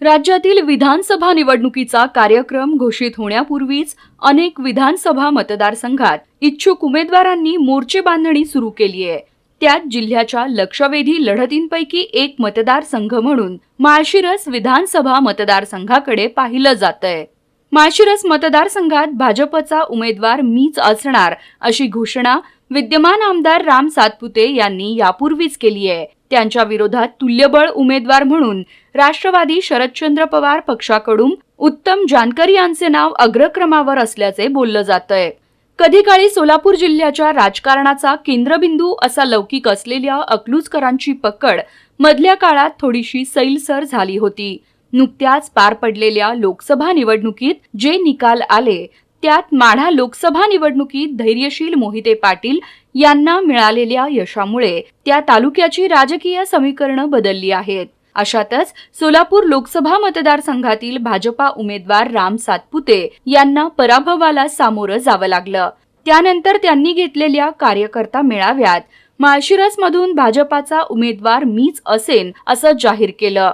राज्यातील विधानसभा निवडणुकीचा कार्यक्रम घोषित होण्यापूर्वीच अनेक विधानसभा मतदारसंघात इच्छुक उमेदवारांनी मोर्चे बांधणी सुरू केली आहे. त्यात जिल्ह्याच्या लक्षवेधी लढतींपैकी एक मतदारसंघ म्हणून माळशिरस विधानसभा मतदारसंघाकडे पाहिलं जात आहे माळशिरस मतदारसंघात भाजपचा उमेदवार मीच असणार अशी घोषणा विद्यमान आमदार राम सातपुते यांनी यापूर्वीच केली आहे. त्यांच्या विरोधात तुल्यबळ उमेदवार म्हणून राष्ट्रवादी शरदचंद्र पवार पक्षाकडून उत्तम जानकर यांचे नाव अग्रक्रमावर असल्याचे बोललं जात आहे कधी काळी सोलापूर जिल्ह्याच्या राजकारणाचा केंद्रबिंदू असा लौकिक असलेल्या अकलूजकरांची पकड मधल्या काळात थोडीशी सैलसर झाली होती. नुकत्याच पार पडलेल्या लोकसभा निवडणुकीत जे निकाल आले त्यात माढा लोकसभा निवडणुकीत धैर्यशील मोहिते पाटील यांना मिळालेल्या यशामुळे त्या तालुक्याची राजकीय समीकरणं बदलली आहेत. अशातच सोलापूर लोकसभा मतदारसंघातील भाजपा उमेदवार राम सातपुते यांना पराभवाला सामोरं जावं लागलं. त्यानंतर त्यांनी घेतलेल्या कार्यकर्ता मेळाव्यात माळशिरसमधून भाजपाचा उमेदवार मीच असेन असं जाहीर केलं.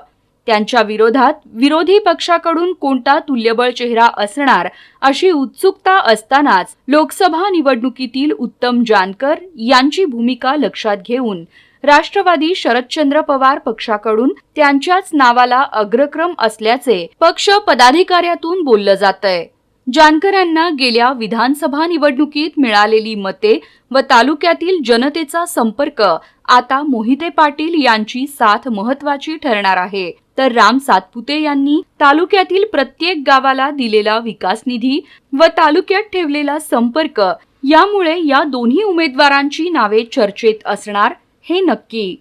त्यांच्या विरोधात विरोधी पक्षाकडून कोणता तुल्यबळ चेहरा असणार अशी उत्सुकता असतानाच लोकसभा निवडणुकीतील उत्तम जानकर यांची भूमिका लक्षात घेऊन राष्ट्रवादी शरदचंद्र पवार पक्षाकडून त्यांच्याच नावाला अग्रक्रम असल्याचे पक्ष पदाधिकाऱ्यातून बोललं जात आहे गेल्या विधानसभा निवडणुकीत मिळालेली मते व तालुक्यातील जनतेचा संपर्क आता मोहिते पाटील यांची साथ महत्वाची ठरणार आहे. तर राम सातपुते यांनी तालुक्यातील प्रत्येक गावाला दिलेला विकास निधी व तालुक्यात ठेवलेला संपर्क यामुळे या दोन्ही उमेदवारांची नावे चर्चेत असणार हे नक्की.